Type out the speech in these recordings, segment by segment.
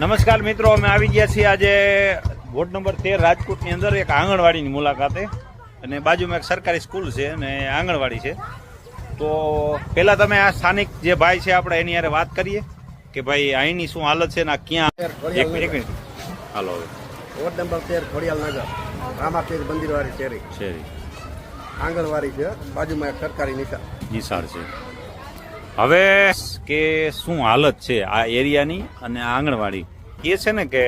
નમસ્કાર મિત્રો અમે આવી ગયા છીએ આજે વોર્ડ નંબર તેર રાજકોટની અંદર એક આંગણવાડીની મુલાકાતે. અને બાજુમાં એક સરકારી સ્કૂલ છે અને આંગણવાડી છે. તો પહેલાં તમે આ સ્થાનિક જે ભાઈ છે આપણે એની યારે વાત કરીએ કે ભાઈ અહીંની શું હાલત છે ને આ ક્યાં? એક મિનિટ હાલો હવે. વોર્ડ નંબર તેર ખોડિયાલ નગર. રામાપીર મંદિરવાળી શેરી. શેરી. આંગણવાડી છે બાજુમાં એક સરકારી નિશાળ. નિશાળ છે. હવે કે શું હાલત છે આ એરિયાની અને આંગણવાડી? એ છે ને કે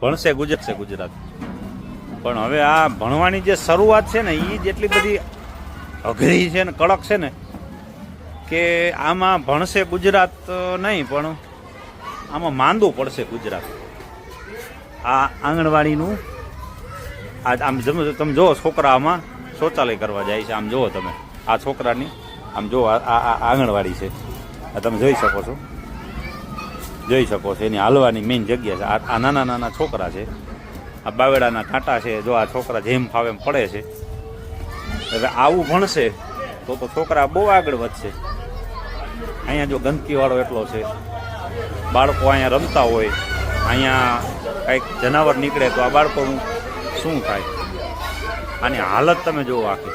ભણશે, ગુજરશે ગુજરાત. પણ હવે આ ભણવાની જે શરૂઆત છે ને એ જેટલી બધી અઘરી છે ને, કડક છે ને, કે આમાં ભણશે ગુજરાત નહીં, પણ આમાં માંદું પડશે ગુજરાત. આ આંગણવાડીનું આ આમ તમે જુઓ છોકરા આમાં શૌચાલય કરવા જાય છે. આમ જુઓ તમે, આ છોકરાની, આમ જુઓ આ આંગણવાડી છે. આ તમે જોઈ શકો છો. જોઈ શકો છો, એની હાલવાની મેઇન જગ્યા છે. આ નાના નાના છોકરા છે. આ બાવેડાના કાંટા છે. જો આ છોકરા જેમ ફાવે એમ પડે છે. હવે આવું ભણશે તો તો છોકરા બહુ આગળ વધશે. અહીંયા જો ગંદકીવાળો એટલો છે. બાળકો અહીંયા રમતા હોય. અહીંયા કંઈક જનાવર નીકળે તો આ બાળકોનું શું થાય? આની હાલત તમે જુઓ આખી.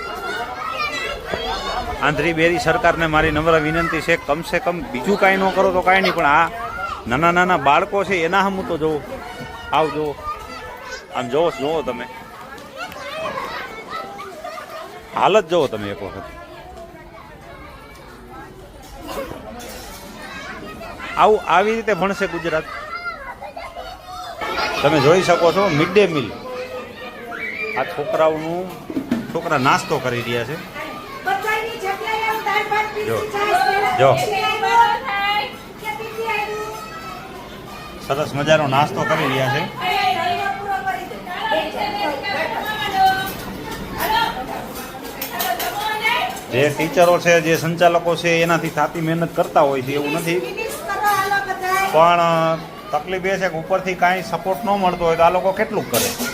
આંધ્રી બેરી સરકારને મારી નમ્ર વિનંતી છે, કમસે કમ બીજું કાંઈ ન કરો તો કાંઈ નહીં, પણ આ નાના નાના બાળકો છે, એના હમ તો જોઉં. આવ જુઓ આમ જોવો જોવો તમે. હાલત જોવો તમે એક વખત. આવું આવી રીતે ભણશે ગુજરાત. તમે જોઈ શકો છો, મિડ ડે મિલ. આ છોકરાઓનું, છોકરા નાસ્તો કરી રહ્યા છે. જો. જો. સરસ મજાનો નાસ્તો કરી રહ્યા છે. જે ટીચરો છે, જે સંચાલકો છે, એનાથી થાતી મહેનત કરતા હોય છે, એવું નથી. પણ તકલીફ એ છે કે ઉપરથી કાંઈ સપોર્ટ ન મળતો હોય તો આ લોકો કેટલું કરે